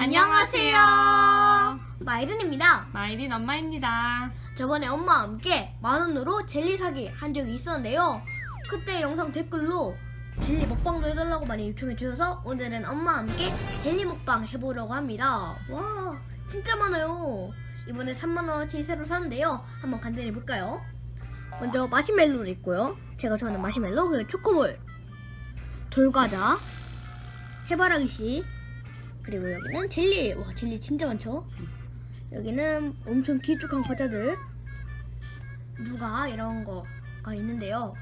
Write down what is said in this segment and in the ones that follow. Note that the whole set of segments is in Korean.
안녕하세요. 마이른입니다. 마이린 엄마입니다. 저번에 엄마와 함께 만 원으로 젤리 사기 한 적이 있었는데요. 그때 영상 댓글로 젤리 먹방도 해달라고 많이 요청해 주셔서 오늘은 엄마와 함께 젤리 먹방 해보려고 합니다. 와, 진짜 많아요. 이번에 3만 원어치 새로 샀는데요. 한번 간단히 볼까요? 먼저 마시멜로를 있고요. 제가 좋아하는 마시멜로 그리고 초코볼, 돌과자, 해바라기 씨, 그리고 여기는 젤리. 와, 젤리 진짜 많죠? 여기는 엄청 길쭉한 과자들 누가 이런 거가 있는데요. 와,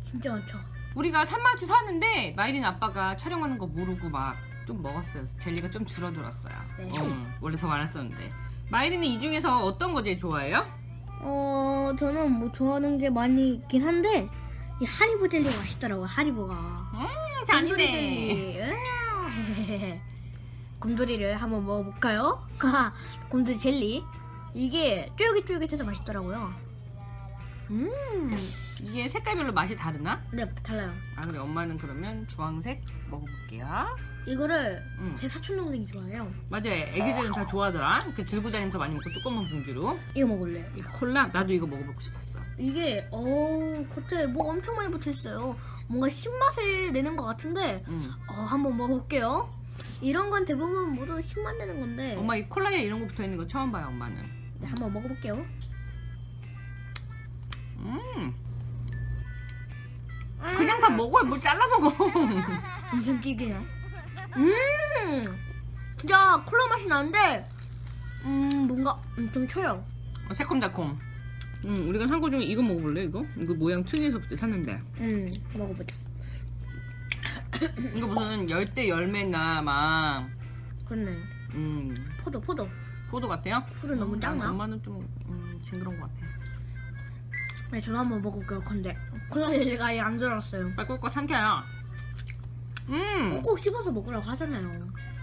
진짜 많죠. 우리가 3만원치 샀는데 마이린 아빠가 촬영하는 거 모르고 막 좀 먹었어요. 젤리가 좀 줄어들었어요. 네. 어, 원래 더 많았었는데. 마이린은 이 중에서 어떤 거 제일 좋아해요? 어, 저는 뭐 좋아하는 게 많이 있긴 한데 이 하리보 젤리가 맛있더라고요. 하리보가. 음, 잔이네. 젤리. 곰돌이를 한번 먹어볼까요? 곰돌이 젤리. 이게 쫄깃쫄깃해서 맛있더라고요. 음, 이게 색깔별로 맛이 다르나? 네 달라요. 아 그래 엄마는 그러면 주황색 먹어볼게요. 이거를 음. 제 사촌 동생이 좋아해요. 맞아, 애기들은 다 좋아하더라. 그 들고 다니면서 많이 먹고 조그만 봉지로. 이거 먹을래요. 이거. 콜라 나도 이거 먹어보고 싶었어. 이게 어우 겉에 뭐가 엄청 많이 붙어 있어요. 뭔가 신맛을 내는 것 같은데 음. 어 한번 먹어볼게요. 이런 건 대부분 모두 신맛 내는 건데 엄마 이 콜라에 이런 거 붙어 있는 거 처음 봐요, 엄마는. 네, 한번 먹어볼게요. 음. 그냥 다 먹어요. 뭘 잘라 먹어. 길게요. 음 진짜 콜라 맛이 나는데 음 뭔가 엄청 쳐요. 어, 새콤달콤. 음, 우리가 한 거 중에 이거 먹어볼래, 이거? 이거 모양 트윈에서 그때 샀는데. 음 먹어보자. 이거 무슨 열대 열매나 막, 그렇네. 음, 포도 포도. 포도 같아요? 포도 너무 음, 작나? 엄마는 좀, 음, 징그러운 것 같아. 네 저도 한번 먹어볼게요. 근데 콜라 젤리가 아예 안 들었어요. 빨리 꿀꺽 삼켜요. 음, 꼭 씹어서 먹으라고 하잖아요.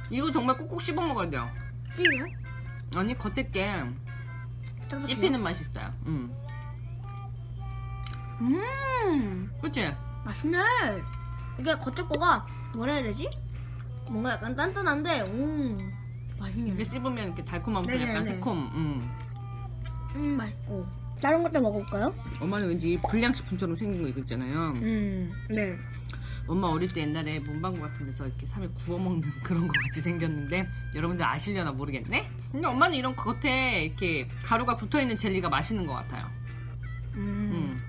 이거 정말 꾹꾹 씹어 먹어야 돼요. 찌요? 아니, 겉에 게 씹히는 맛이 있어요. 음. 음 그치? 맛있네. 이게 겉에 거가 뭐라 해야 되지? 뭔가 약간 단단한데, 음 맛있네. 이렇게 씹으면 이렇게 달콤한 거 약간 네네네. 새콤, 음. 음 맛있고. 다른 것도 먹어볼까요? 엄마는 왠지 불량식품처럼 생긴 거 이거 있잖아요. 음 네. 엄마 어릴 때 옛날에 문방구 같은 데서 이렇게 삼에 구워 먹는 그런 거 같이 생겼는데 여러분들 아시려나 모르겠네? 근데 엄마는 이런 겉에 이렇게 가루가 붙어 있는 젤리가 맛있는 것 같아요. 음.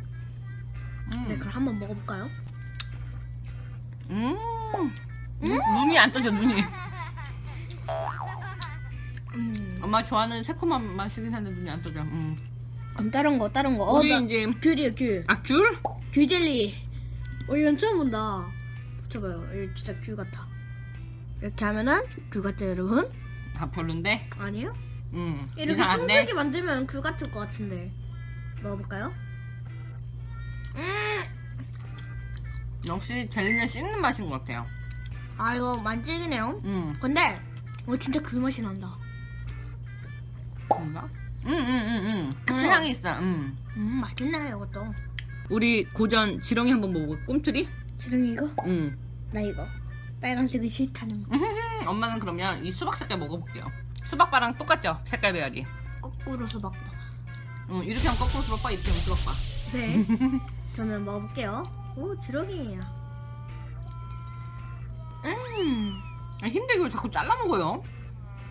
음. 네 그럼 한번 먹어볼까요? 음. 눈, 눈이 안 떠져 눈이. 음. 엄마 좋아하는 새콤한 맛이긴 한데 눈이 안 떠져. 음. 그럼 다른 거 다른 거. 어, 우리 나 이제 귤이에요 귤. 아 귤? 귤 젤리. 어 이건 처음 본다. 붙여봐요. 이거 진짜 귤 같아. 이렇게 하면은 귤 같죠 여러분? 아 별론데. 아니에요? 음. 이렇게 이상한데. 뚱뚱하게 만들면 귤 같을 것 같은데. 먹어볼까요? 음. 역시 젤리는 씹는 맛인 것 같아요. 아 이거 만질기네요. 음. 근데 어 진짜 귤 맛이 난다. 뭔가? 응응응응. 그 그쵸? 향이 있어. 음. 음 맛있네 이것도. 우리 고전 지렁이 한번 먹어볼까? 꿈틀이? 지렁이 이거? 응. 나 이거. 빨간색이 싫다는 거. 엄마는 그러면 이 수박 색깔 먹어볼게요. 수박바랑 똑같죠? 색깔 배열이. 거꾸로 수박바. 응, 이렇게 하면 거꾸로 수박바, 이렇게 하면 수박바. 네. 저는 먹어볼게요. 오 지렁이에요. 음. 아, 힘들게 왜 자꾸 잘라 먹어요?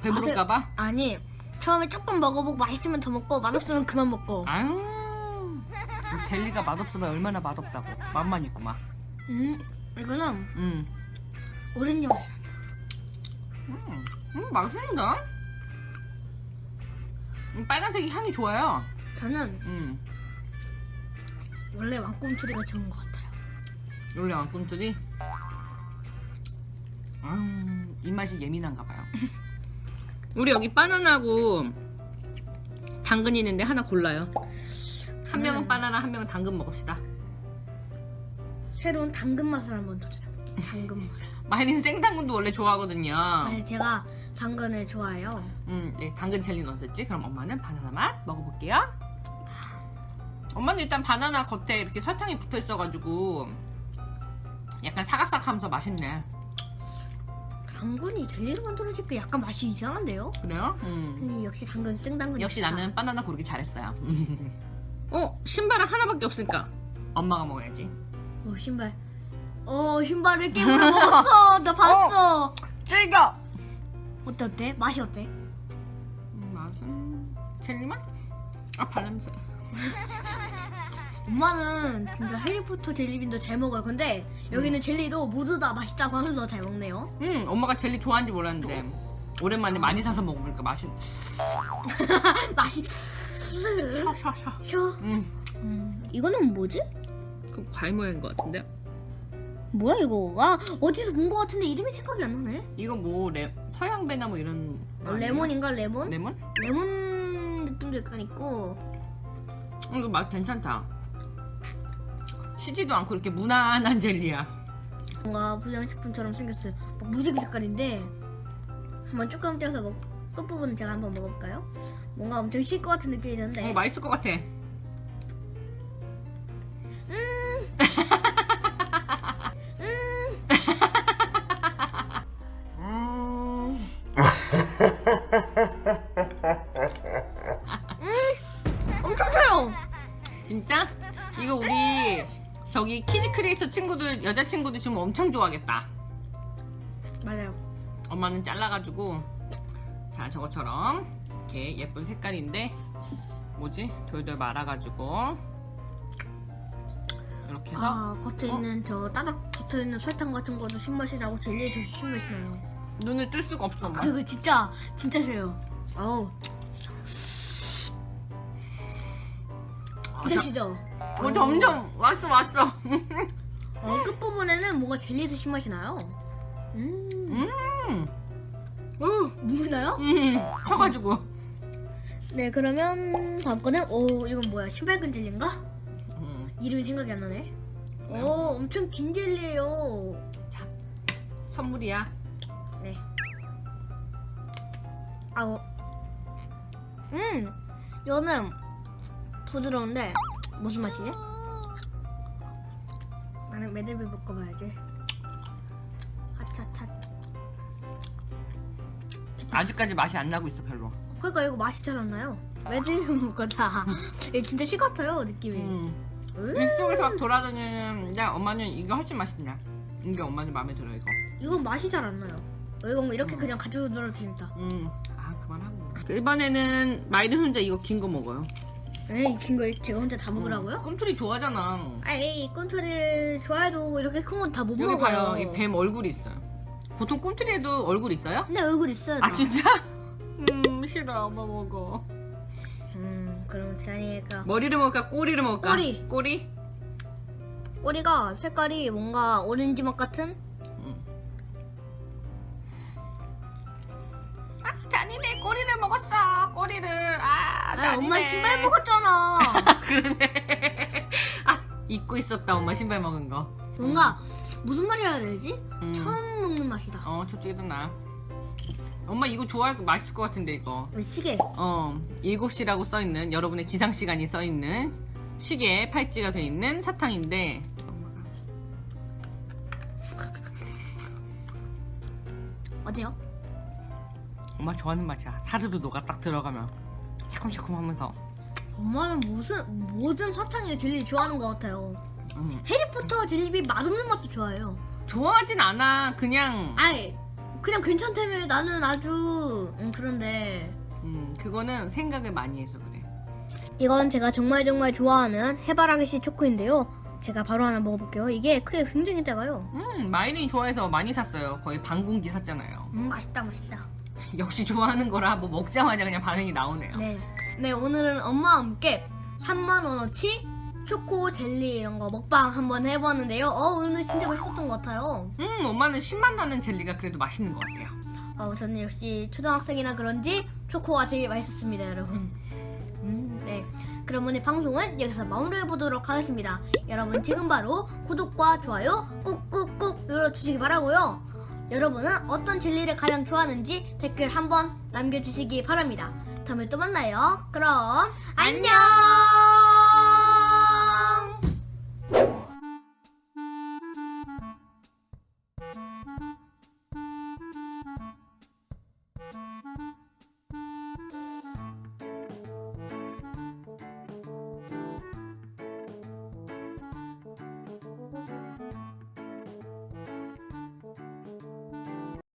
배부를까봐? 아니 처음에 조금 먹어보고 맛있으면 더 먹고 맛없으면 그만 먹고. 아유. 젤리가 맛없으면 얼마나 맛없다고. 맛만 있구만. 음 이거는 응. 오렌지 맛. 음, 음 맛있는데? 음, 빨간색이 향이 좋아요. 저는 음. 원래 왕꿈틀이가 좋은 것 같아요. 원래 왕꿈틀이 아유, 입맛이 예민한가 봐요. 우리 여기 바나나하고 당근이 있는데 하나 골라요. 한 명은 저는- 바나나, 한 명은 당근 먹읍시다. 새로운 당근 맛을 한번 도전해볼게요. 당근 맛. 마이린 생당근도 원래 좋아하거든요. 아니 제가 당근을 좋아해요. 음, 네, 당근 젤리 넣었었지. 그럼 엄마는 바나나 맛 먹어볼게요. 엄마는 일단 바나나 겉에 이렇게 설탕이 붙어 있어가지고 약간 사각사각하면서 맛있네. 당근이 젤리로 만들어지니까 약간 맛이 이상한데요? 그래요? 음. 음, 역시 당근 생당근 역시 나는 바나나 고르기 잘했어요. 어 신발은 하나밖에 없으니까 엄마가 먹어야지. 어 신발 어 신발을 깨물어 먹었어 나 봤어 즐겨. 어때 어때? 맛이 어때? 음, 맛은 젤리 맛? 아 발냄새. 엄마는 진짜 해리포터 젤리빈도 잘 먹어요 근데 여기는 젤리도 모두 다 맛있다고 하면서 잘 먹네요 음 엄마가 젤리 좋아하는지 몰랐는데 오랜만에 많이 사서 먹으니까 맛이 맛이 샤샤샤. 셔 음. 음, 이거는 뭐지? 그 과일 모양인 것 같은데? 뭐야 이거 아 어디서 본 것 같은데 이름이 생각이 안 나네 이거 뭐 레, 서양 배나 뭐 이런 거 아니야? 레몬인가 레몬? 레몬? 레몬 느낌도 약간 있고 어, 이거 맛 괜찮다. 쉬지도 않고 이렇게 무난한 젤리야. 뭔가 불량식품처럼 생겼어요 막 무지개 색깔인데 한번 조금 떼어서 먹 끝부분 제가 한번 먹어볼까요? 뭔가 엄청 쉴것 같은 느낌이 드는데 어 맛있을 것 같아. 저기 키즈 크리에이터 친구들 여자 친구들 주면 엄청 좋아하겠다. 맞아요. 엄마는 잘라가지고. 자 저것처럼. 이렇게 예쁜 색깔인데 뭐지? 돌돌 말아가지고. 이렇게 해서. 아 겉에 있는 저 따닥 겉에 있는 설탕 같은 것도 신맛이 나고 젤리에도 신맛이 나요. 눈을 뜰 수가 없어. 엄마. 그리고 진짜 진짜 싫어요. 어우. 아, 괜찮으시죠? 어, 점점 왔어 왔어. 어, 끝부분에는 뭔가 젤리에서 신맛이 나요 음 음, 음, 눈물 나요? 음, 쳐가지고. 네 그러면 다음 거는 오 이건 뭐야 신발근 젤리인가? 음, 이름이 생각이 안 나네 왜요? 오 엄청 긴 젤리예요 자, 선물이야. 네 아우 음 이거는 부드러운데 무슨 맛이지? 나는 매듭을 묶어봐야지 하차차 아직까지 맛이 안 나고 있어 별로. 그러니까 이거 맛이 잘 안 나요 매듭을 묶었다 이거 진짜 씨 같아요 느낌이 음. 으, 입속에서 막 돌아다니는데 엄마는 이게 훨씬 맛있냐. 이게 엄마는 마음에 들어 이거. 이건 맛이 잘 안 나요 이건 뭐 이렇게 음. 그냥 가져서 놀아도 됩니다 음, 아 그만하고. 이번에는 마이린 혼자 이거 긴 거 먹어요. 에이 긴거 제가 혼자 다 먹으라고요? 음, 꿈틀이 좋아하잖아. 에이 꿈틀이를 좋아해도 이렇게 큰 건 다 못 여기 먹어요 봐요, 이 뱀 얼굴이 있어요. 보통 꿈틀이에도 얼굴 있어요? 네 얼굴 있어요 아 다. 진짜? 음 싫어, 엄마 먹어. 음 그럼 지안이가 머리를 먹을까, 꼬리를 먹을까? 꼬리. 꼬리? 꼬리가 색깔이 뭔가 오렌지 맛 같은 음. 아 잔이네 꼬리를 먹었어 꼬리를 아아 엄마 신발 먹었잖아. 그러네. 아 잊고 있었다 엄마 신발 먹은 거. 뭔가 무슨 말이 해야 되지? 음. 처음 먹는 맛이다. 어 저쪽에도 나. 엄마 이거 좋아할 거 맛있을 것 같은데 이거. 시계. 어 7시라고 써 있는 여러분의 기상 시간이 써 있는 시계에 팔찌가 돼 있는 사탕인데. 어때요? 엄마 좋아하는 맛이야. 사르르 녹아 딱 들어가면 새콤새콤 하면서. 엄마는 무슨 모든 사탕에 젤리 좋아하는 것 같아요. 음. 해리포터 젤리비 맛없는 맛도 좋아해요. 좋아하진 않아. 그냥. 아이 그냥 괜찮다며. 나는 아주 음, 그런데. 음, 그거는 생각을 많이 해서 그래. 이건 제가 정말 정말 좋아하는 해바라기씨 초코인데요. 제가 바로 하나 먹어볼게요. 이게 크게 굉장히 작아요. 음, 마이린이 좋아해서 많이 샀어요. 거의 반 공기 샀잖아요. 음 맛있다 맛있다 역시 좋아하는 거라 뭐 먹자마자 그냥 반응이 나오네요. 네. 네, 오늘은 엄마와 함께 3만 원어치 초코 젤리 이런 거 먹방 한번 해봤는데요. 어, 오늘 진짜 맛있었던 것 같아요. 음, 엄마는 신맛 나는 젤리가 그래도 맛있는 것 같아요. 어, 저는 역시 초등학생이나 그런지 초코가 되게 맛있었습니다, 여러분. 음, 네. 그럼 오늘 방송은 여기서 마무리해 보도록 하겠습니다. 여러분 지금 바로 구독과 좋아요 꾹꾹꾹 눌러주시기 바라고요. 여러분은 어떤 젤리를 가장 좋아하는지 댓글 한번 남겨주시기 바랍니다. 다음에 또 만나요. 그럼 안녕!